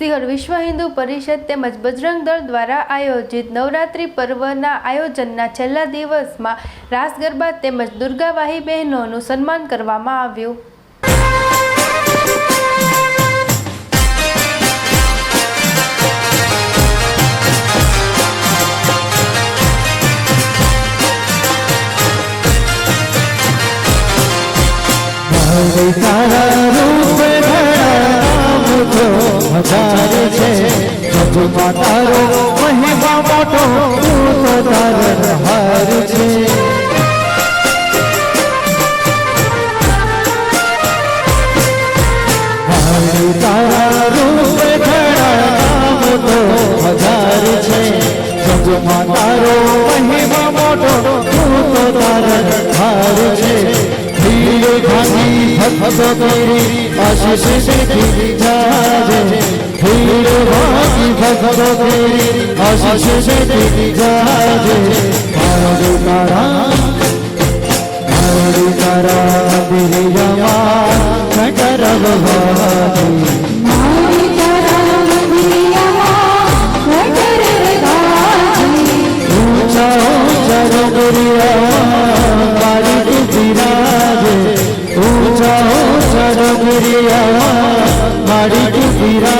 સિંહર વિશ્વ હિન્દુ પરિષદ તેમજ બજરંગ દળ દ્વારા આયોજિત નવરાત્રિ પર્વના આયોજનના છેલ્લા દિવસમાં રાસ ગરબા તેમજ દુર્ગાવાહી બહેનોનું સન્માન કરવામાં આવ્યું. તારા હજાર છે. જગમાં તારો મહિમા મોટો તું તો છે. હરે તારા રૂપ ઘણા મુજો હજાર છે. જગમાં તારો મહિમા મોટો તું તો તારનહાર છે. ધીરે ভব করি অশেষ পৃথিবী যাবে ভিড় ভাবি ভব করি অশেষ পৃথিবী যাবে হরে তারা হরে তারা দিলি জমা করব ভাবি Yeah. దియా మాడి కుదిరా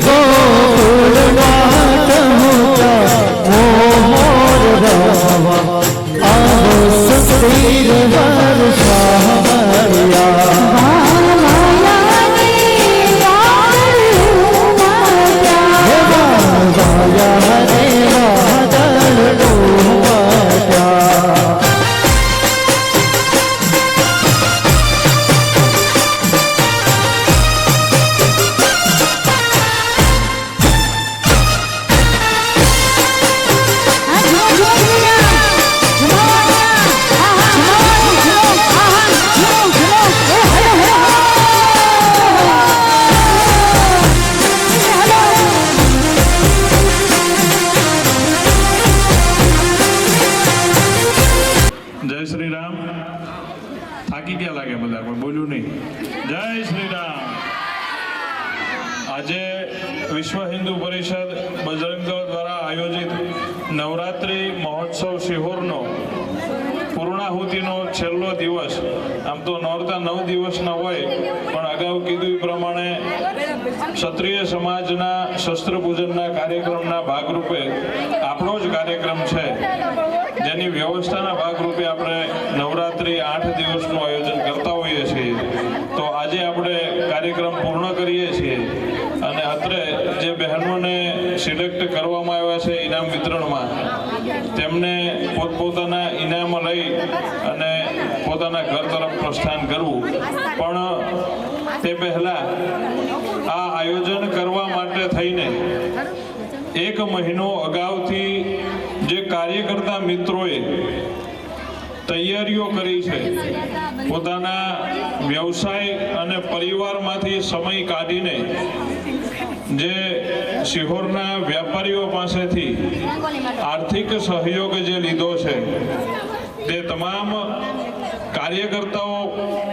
go. બોલ્યું નહીં. જય શ્રી રામ આજે વિશ્વ હિન્દુ પરિષદ બજરંગ દ્વારા આયોજિત નવરાત્રિ મહોત્સવ શિહોરનો પૂર્ણાહુતિનો છેલ્લો દિવસ, આમ તો નોરતા નવ દિવસના હોય, પણ અગાઉ કીધું પ્રમાણે ક્ષત્રિય સમાજના શસ્ત્ર પૂજનના કાર્યક્રમના ભાગરૂપે આપણો જ કાર્યક્રમ છે. જેની વ્યવસ્થાના ભાગરૂપે આપણે નવરાત્રિ આઠ દિવસનું આયોજન કરતા હોઈએ છીએ તો આજે આપણે કાર્યક્રમ પૂર્ણ કરીએ છીએ અને અત્રે જે બહેનોને સિલેક્ટ કરવામાં આવ્યા છે ઇનામ વિતરણમાં. તેમને પોતપોતાના ઇનામ લઈ અને પોતાના ઘર તરફ પ્રસ્થાન કરવું. પણ તે પહેલાં આ આયોજન કરવા માટે થઈને એક મહિનો અગાઉથી જે કાર્યકર્તા મિત્રોએ તૈયારીઓ કરી છે, પોતાના વ્યવસાય અને પરિવારમાંથી સમય કાઢીને જે શિહોરના વ્યાપારીઓ પાસેથી આર્થિક સહયોગ જે લીધો છે, તે તમામ કાર્યકર્તાઓ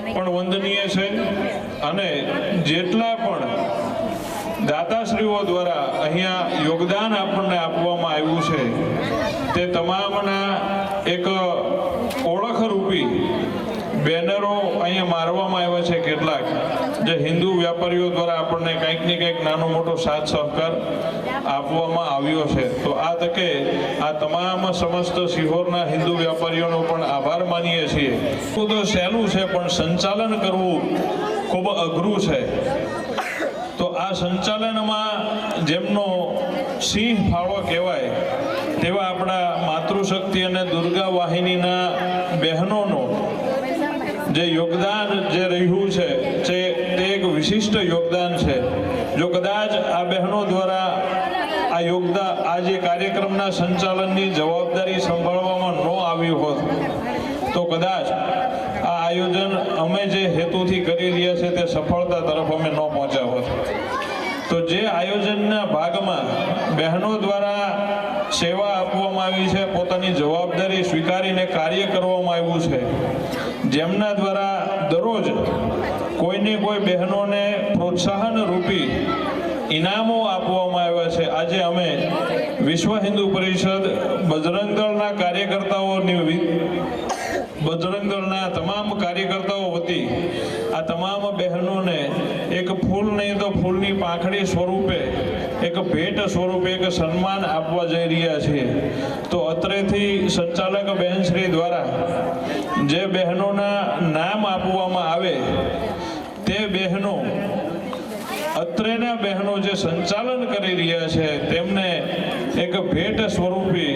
પણ વંદનીય છે અને જેટલા પણ દાતાશ્રીઓ દ્વારા અહીંયા યોગદાન આપણને આપવામાં આવ્યું છે, તે તમામના એક ઓળખરૂપી બેનરો અહીંયા મારવામાં આવ્યા છે કેટલાક. જે હિન્દુ વ્યાપારીઓ દ્વારા આપણને કંઈક ને કંઈક નાનો મોટો સાથ સહકાર આપવામાં આવ્યો છે. તો આ તકે આ તમામ સમસ્ત સિહોરના હિન્દુ વેપારીઓનો પણ આભાર માનીએ છીએ. ખૂબ સહેલું છે, પણ સંચાલન કરવું ખૂબ અઘરું છે. તો આ સંચાલનમાં જેમનો સિંહ ફાળો કહેવાય, તેવા આપણા માતૃશક્તિ અને દુર્ગા વાહિનીના બહેનોનો જે યોગદાન જે રહ્યું છે એક વિશિષ્ટ યોગદાન છે. જો કદાચ આ બહેનો દ્વારા આ યોગદાન આ કાર્યક્રમના સંચાલનની જવાબદારી સંભાળવામાં ન આવ્યું હોત, તો કદાચ આ આયોજન અમે જે હેતુથી કરી રહ્યા છે તે સફળતા તરફ અમે ન પહોંચ્યા હોત. તો જે આયોજનના ભાગમાં બહેનો દ્વારા સેવા આપવામાં આવી છે, પોતાની જવાબદારી સ્વીકારીને કાર્ય કરવામાં આવ્યું છે, જેમના દ્વારા દરરોજ કોઈને કોઈ બહેનોને પ્રોત્સાહન રૂપી ઇનામો આપવામાં આવ્યા છે. આજે અમે વિશ્વ હિન્દુ પરિષદ બજરંગ દળના કાર્યકર્તાઓની બજરંગદળના બજરંગ દળના તમામ કાર્યકર્તાઓ વતી આ તમામ બહેનોને એક ફૂલ નહીં તો ફૂલની પાંખડી સ્વરૂપે, એક ભેટ સ્વરૂપે એક સન્માન આપવા જઈ રહ્યા છીએ. તો અત્રેથી સંચાલક બહેનશ્રી દ્વારા જે બહેનોના નામ આપવામાં આવે તે બહેનો અત્રેના બહેનો જે સંચાલન કરી રહ્યા છે, તેમને એક ભેટ સ્વરૂપે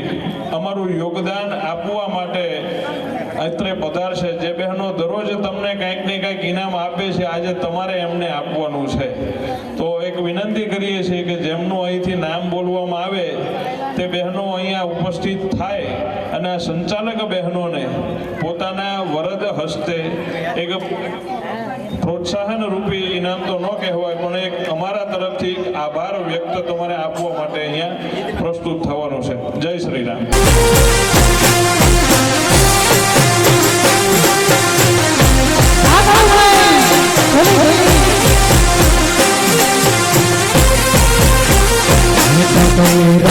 અમારું યોગદાન આપવા માટે અત્રે પધારશે. જે બહેનો દરરોજ તમને કંઈક ને કંઈક ઇનામ આપે છે, આજે તમારે એમને આપવાનું છે. તો એક વિનંતી કરીએ છીએ કે જેમનું અહીંથી નામ બોલવામાં આવે તે બહેનો અહીંયા ઉપસ્થિત થાય અને સંચાલક બહેનોને પોતાના વરદ હસ્તે એક પ્રોત્સાહન રૂપી ઇનામ તો ન કહેવાય, પણ એક અમારા તરફથી આભાર વ્યક્ત તમારે આપવા માટે અહીંયા પ્રસ્તુત થવાનું છે. જય શ્રી રામ. રમવા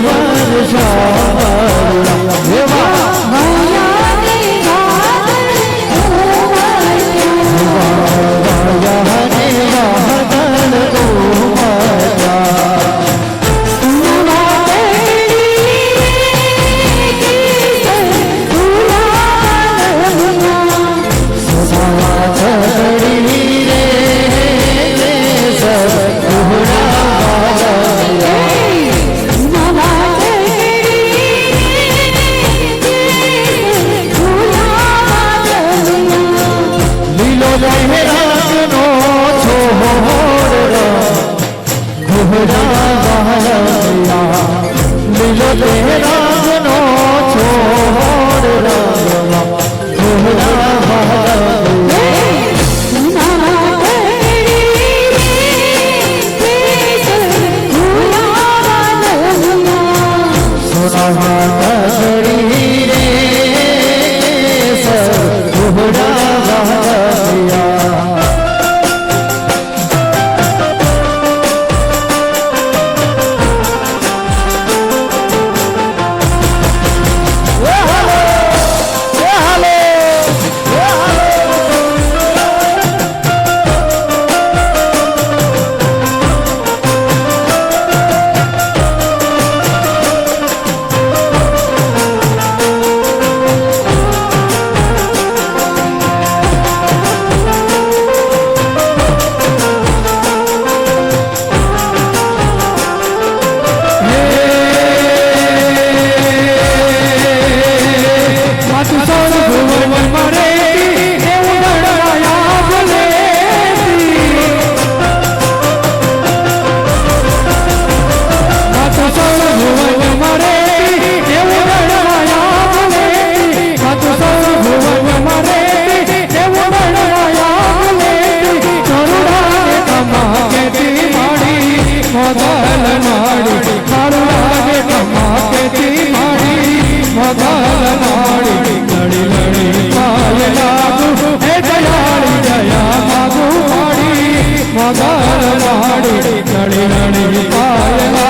Jehovah. കളി കളി കളി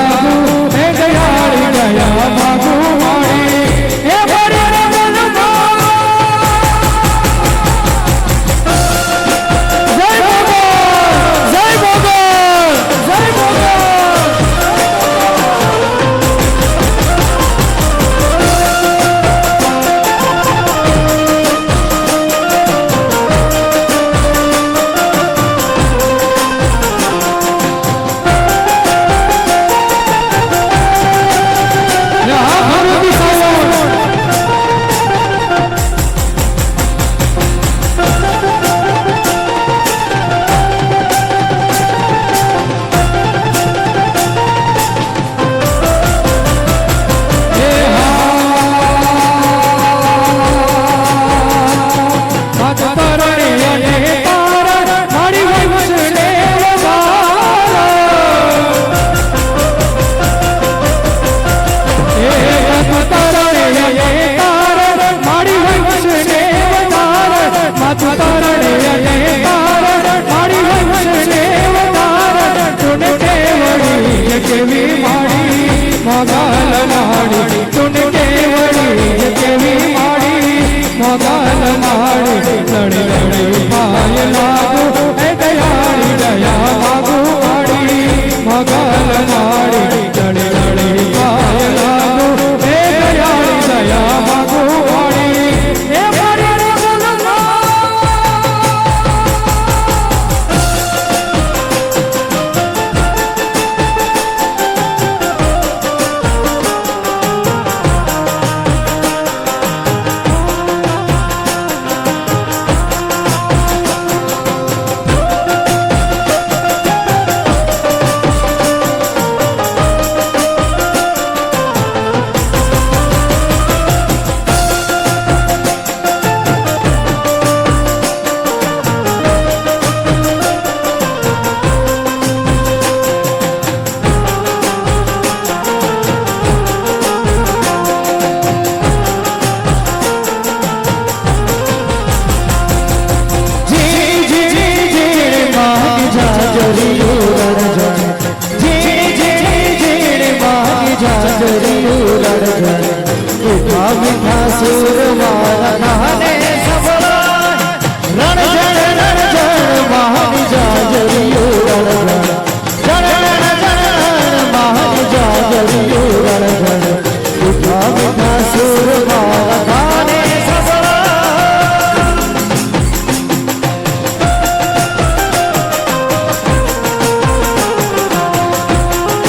अभी मासूर मौलाना